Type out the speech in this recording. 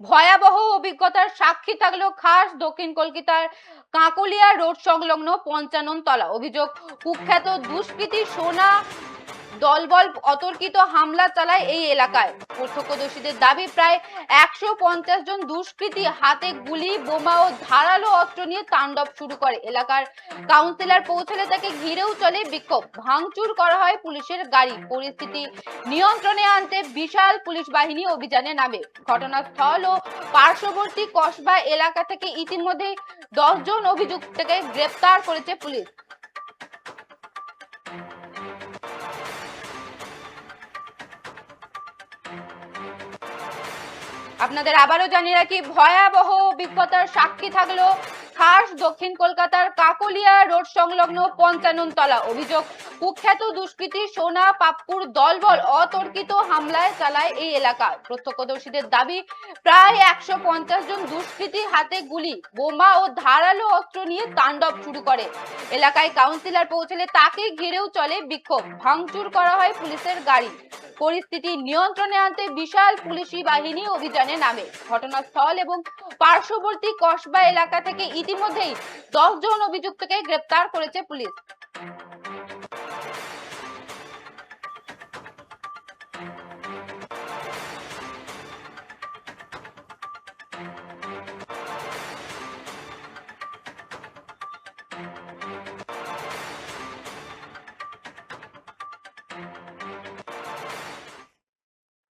ভয়াবহ অভিজ্ঞতার সাক্ষী থাকল খাস দক্ষিণ কলকাতার কাকুলিয়া রোড সংলগ্ন পঞ্চানন তলা অভিযোগ, কুখ্যাত দুষ্কৃতী সোনা দলবল অতর্কিত হামলা চালায় এই এলাকায়। প্রত্যক্ষদর্শীদের দাবি, প্রায় একশো পঞ্চাশ জন দুষ্কৃতী হাতে গুলি, বোমা ও ধারালো অস্ত্র নিয়ে তাণ্ডব শুরু করে। এলাকার কাউন্সিলর পৌঁছলে তাকে ঘিরেও চলে বিক্ষোভ। ভাঙচুর করা হয় পুলিশের গাড়ি। পরিস্থিতি নিয়ন্ত্রণে আনতে বিশাল পুলিশ বাহিনী অভিযানে নামে। ঘটনাস্থল ও পার্শ্ববর্তী কসবা এলাকা থেকে ইতিমধ্যে দশ জন অভিযুক্তকে গ্রেপ্তার করেছে পুলিশ। আপনাদের আবারও জানিয়ে রাখি, ভয়াবহ অভিজ্ঞতার সাক্ষী থাকল খাস দক্ষিণ কলকাতার কাকলিয়া রোড সংলগ্ন পঞ্চানন তলা অভিযোগ, কুখ্যাত দুষ্কৃতী সোনা পাপ্পুর দলবল অতর্কিত হামলায় চালায় এই এলাকা। প্রত্যক্ষদর্শীদের দাবি, প্রায় একশো পঞ্চাশ জন দুষ্কৃতী হাতে গুলি, বোমা ও ধারালো অস্ত্র নিয়ে তাণ্ডব শুরু করে। এলাকায় কাউন্সিলর পৌঁছলে তাকে ঘিরেও চলে বিক্ষোভ। ভাঙচুর করা হয় পুলিশের গাড়ি। পরিস্থিতি নিয়ন্ত্রণে আনতে বিশাল পুলিশি বাহিনী অভিযানে নামে। ঘটনাস্থল এবং পার্শ্ববর্তী কসবা এলাকা থেকে ইতিমধ্যেই দশ জন অভিযুক্তকে গ্রেপ্তার করেছে পুলিশ।